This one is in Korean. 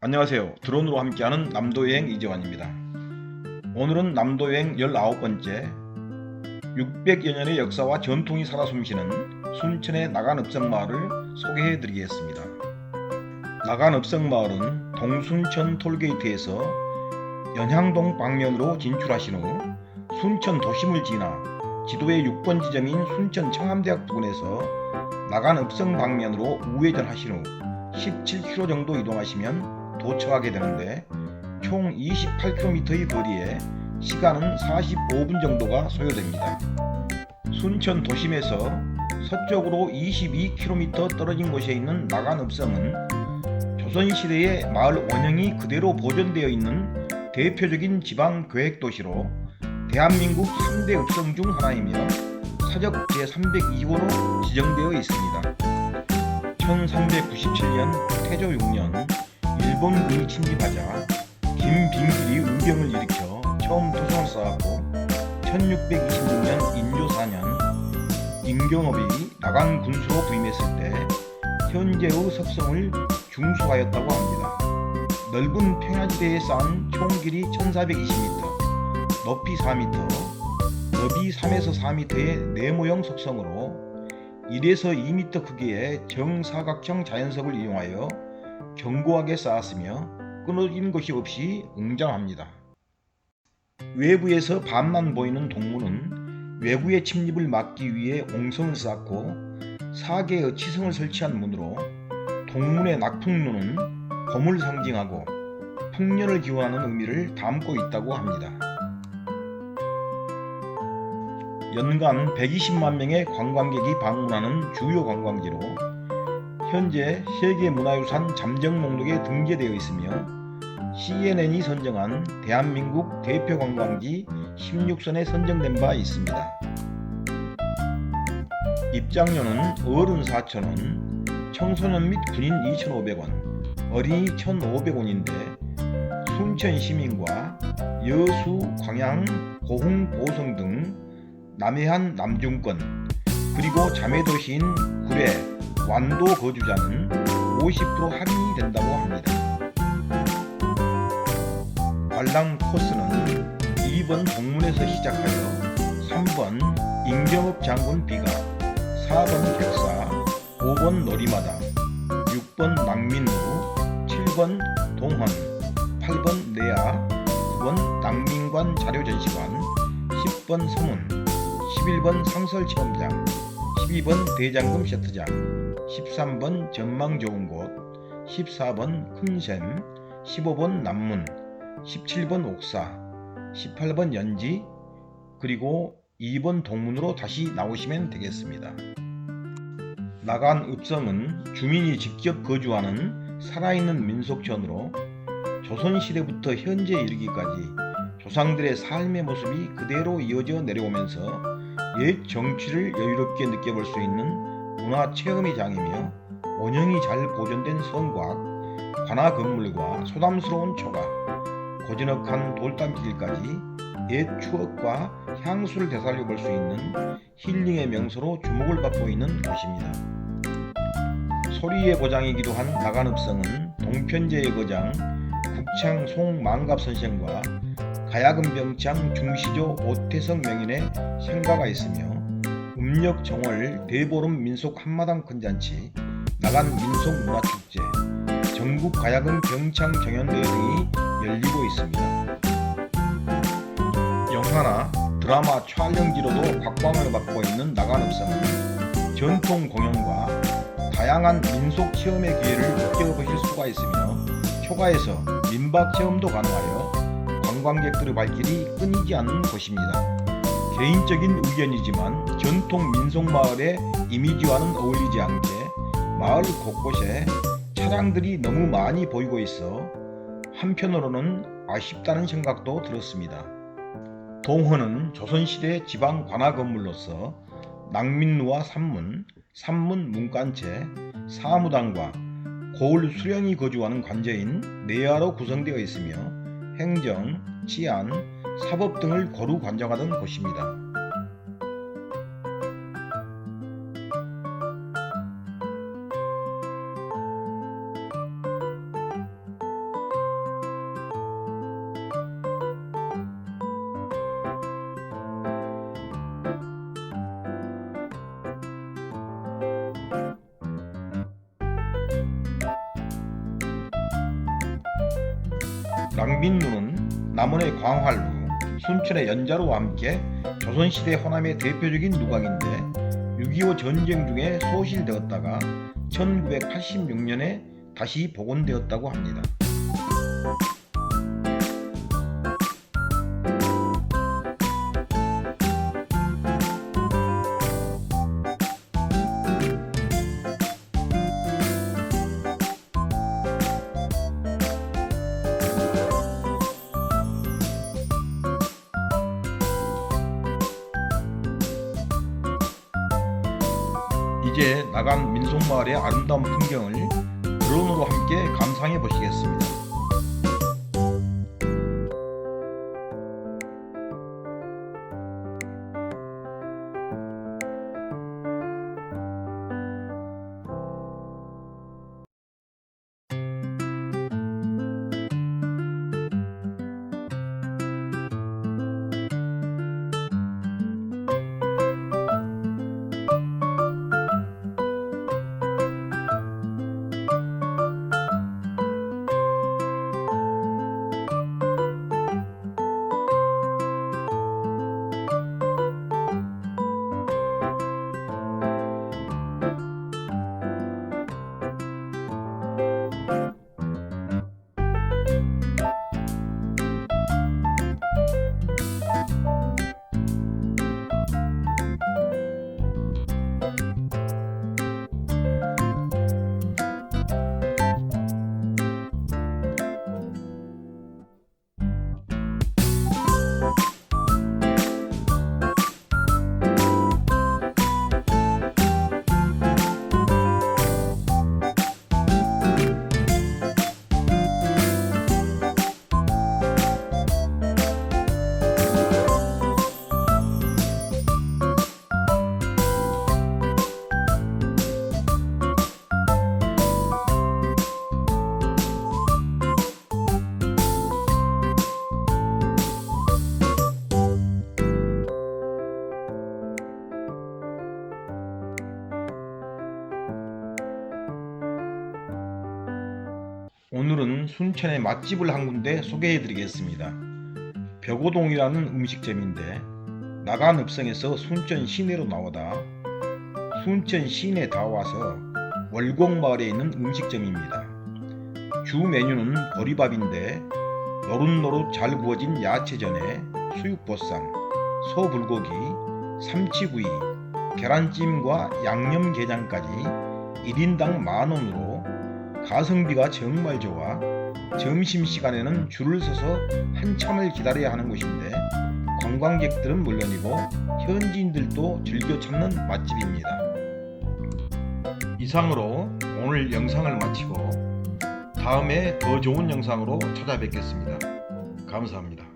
안녕하세요. 드론으로 함께하는 남도여행 이재환입니다. 오늘은 남도여행 19번째 600여 년의 역사와 전통이 살아 숨쉬는 순천의 나간읍성마을을 소개해 드리겠습니다. 나간읍성마을은 동순천 톨게이트에서 연향동 방면으로 진출하신 후 순천 도심을 지나 지도의 6번 지점인 순천 청암대학 부근에서 나간읍성 방면으로 우회전하신 후 17km 정도 이동하시면 도착하게 되는데 총 28km의 거리에 시간은 45분 정도가 소요됩니다. 순천 도심에서 서쪽으로 22km 떨어진 곳에 있는 나간읍성은 조선시대의 마을 원형이 그대로 보존되어 있는 대표적인 지방 계획 도시로 대한민국 3대 읍성 중 하나이며 사적 제302호로 지정되어 있습니다. 1397년 태조 6년 일본군이 침입하자 김빙길이 의병을 일으켜 처음 투성을 쌓았고 1626년 인조 4년 임경업이 나간 군수로 부임했을 때 현재의 섭성을 중수하였다고 합니다. 넓은 평야지대에 쌓은 총 길이 1420m, 높이 4m, 너비 3에서 4m의 네모형 석성으로 1에서 2m 크기의 정사각형 자연석을 이용하여 견고하게 쌓았으며 끊어진 것이 없이 웅장합니다. 외부에서 반만 보이는 동문은 외부의 침입을 막기 위해 옹성을 쌓고 4개의 치성을 설치한 문으로 동문의 낙풍루는 봄을 상징하고 풍년을 기원하는 의미를 담고 있다고 합니다. 연간 120만 명의 관광객이 방문하는 주요 관광지로 현재 세계문화유산 잠정 목록에 등재되어 있으며 CNN이 선정한 대한민국 대표 관광지 16선에 선정된 바 있습니다. 입장료는 어른 4,000원, 청소년 및 군인 2,500원, 어린이 1,500원인데 순천 시민과 여수, 광양, 고흥, 보성 등 남해안 남중권 그리고 자매도시인 구례, 완도 거주자는 50% 할인이 된다고 합니다. 관람 코스는 2번 동문에서 시작하여 3번 임경업 장군 비가, 4번 객사, 5번 놀이마당, 6번 낭민루, 7번 동헌, 8번 내야, 9번 낭민관 자료전시관, 10번 서문, 11번 상설체험장, 12번 대장금 셔트장, 13번 전망 좋은 곳, 14번 큰샘, 15번 남문, 17번 옥사, 18번 연지, 그리고 2번 동문으로 다시 나오시면 되겠습니다. 나간 읍성은 주민이 직접 거주하는 살아있는 민속촌으로 조선시대부터 현재 이르기까지 조상들의 삶의 모습이 그대로 이어져 내려오면서 옛 정취를 여유롭게 느껴볼 수 있는 문화 체험의 장이며 원형이 잘 보존된 성곽, 관아 건물과 소담스러운 초가, 고즈넉한 돌담길까지 옛 추억과 향수를 되살려 볼 수 있는 힐링의 명소로 주목을 받고 있는 곳입니다. 소리의 고장이기도 한 나간읍성은 동편제의 거장 국창 송만갑 선생과 가야금 병창 중시조 오태성 명인의 생가가 있으며 음력 정월 대보름 민속 한마당 큰잔치 나간 민속 문화축제 전국 가야금 병창 경연대회 등이 열리고 있습니다. 영화나 드라마 촬영지로도 각광을 받고 있는 나간읍성은 전통 공연과 다양한 민속 체험의 기회를 느껴보실 수가 있으며 초가에서 민박 체험도 가능하여 관광객들의 발길이 끊이지 않는 곳입니다. 개인적인 의견이지만 전통 민속 마을의 이미지와는 어울리지 않게 마을 곳곳에 차량들이 너무 많이 보이고 있어 한편으로는 아쉽다는 생각도 들었습니다. 동헌은 조선시대 지방 관아 건물로서 낭민루와 산문, 산문 문간체, 사무당과 고을 수령이 거주하는 관저인 내야로 구성되어 있으며 행정, 치안, 사법 등을 거루 관장하던 곳입니다. 낭빈문은 남원의 광활루, 순천의 연자루와 함께 조선시대 호남의 대표적인 누각인데 6.25 전쟁 중에 소실되었다가 1986년에 다시 복원되었다고 합니다. 이제 나간 민속마을의 아름다운 풍경을 드론으로 함께 감상해 보시겠습니다. 순천의 맛집을 한 군데 소개해 드리겠습니다. 벽오동이라는 음식점인데 나간 읍성에서 순천 시내로 나오다 순천 시내 다 와서 월곡마을에 있는 음식점입니다. 주 메뉴는 보리밥인데 노릇노릇 잘 구워진 야채전에 수육보쌈, 소불고기, 삼치구이, 계란찜과 양념게장까지 1인당 만원으로 가성비가 정말 좋아 점심시간에는 줄을 서서 한참을 기다려야 하는 곳인데 관광객들은 물론이고 현지인들도 즐겨 찾는 맛집입니다. 이상으로 오늘 영상을 마치고 다음에 더 좋은 영상으로 찾아뵙겠습니다. 감사합니다.